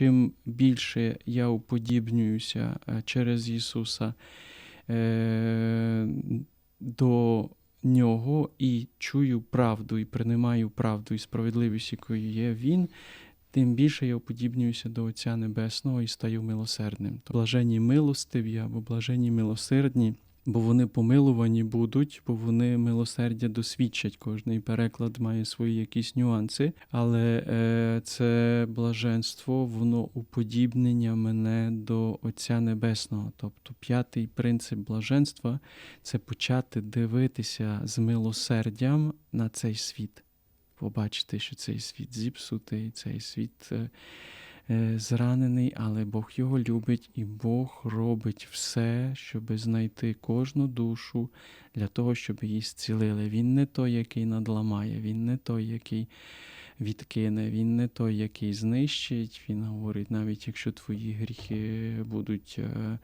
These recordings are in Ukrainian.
чим більше я уподібнююся е, через Ісуса е, до Нього і чую правду, і приймаю правду і справедливість, якою є Він, тим більше я уподібнююся до Отця Небесного і стаю милосердним. То блаженні милостиві або блаженні милосердні, бо вони помилувані будуть, бо вони милосердя досвідчать. Кожний переклад має свої якісь нюанси, але е, це блаженство, воно уподібнення мене до Отця Небесного. Тобто п'ятий принцип блаженства це почати дивитися з милосердям на цей світ. Побачити, що цей світ зіпсутий, цей світ е, зранений, але Бог його любить, і Бог робить все, щоб знайти кожну душу для того, щоб її зцілили. Він не той, який надламає, він не той, який відкине, він не той, який знищить. Він говорить, навіть якщо твої гріхи будуть е,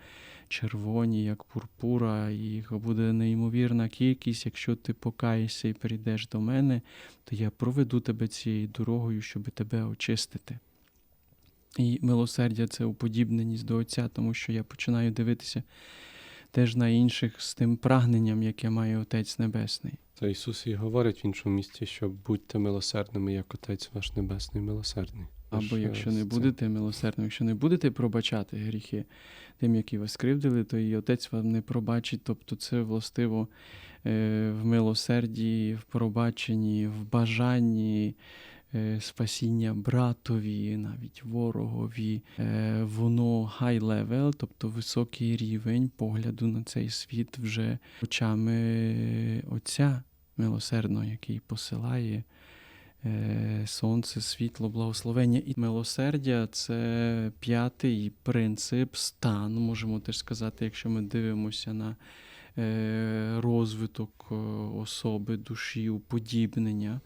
червоні, як пурпура, і їх буде неймовірна кількість, якщо ти покаєшся і прийдеш до мене, то я проведу тебе цією дорогою, щоб тебе очистити. І милосердя це уподібненість до Отця, тому що я починаю дивитися теж на інших з тим прагненням, яке має Отець Небесний. Та Ісус і говорить в іншому місці, що будьте милосердними, як Отець ваш Небесний милосердний. Або якщо е, не будете милосердним, якщо не будете пробачати гріхи тим, які вас кривдили, то і Отець вам не пробачить. Тобто це властиво е, в милосерді, в пробаченні, в бажанні спасіння братові, навіть ворогові. Е, Воно high level, тобто високий рівень погляду на цей світ вже очами Отця милосердного, який посилає е, сонце, світло, благословення і милосердя це п'ятий принцип, стан, можемо теж сказати, якщо ми дивимося на е, розвиток е, особи, душі, уподібнення.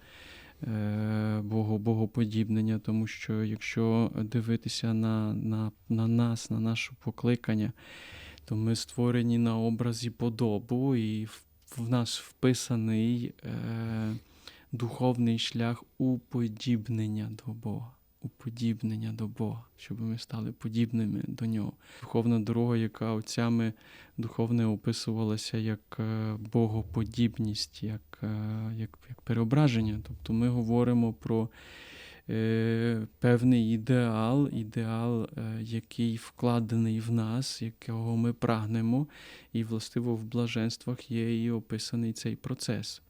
Е, Бого, богоподібнення, тому що якщо дивитися на, на, на нас, на наше покликання, то ми створені на образі подобу, і в, в нас вписаний е, духовний шлях уподібнення до Бога. Уподібнення до Бога, щоб ми стали подібними до нього. Духовна дорога, яка отцями духовне описувалася як е, богоподібність, як, е, як, як переображення. Тобто ми говоримо про е, певний ідеал, ідеал, який вкладений в нас, якого ми прагнемо, і властиво в блаженствах є і описаний цей процес.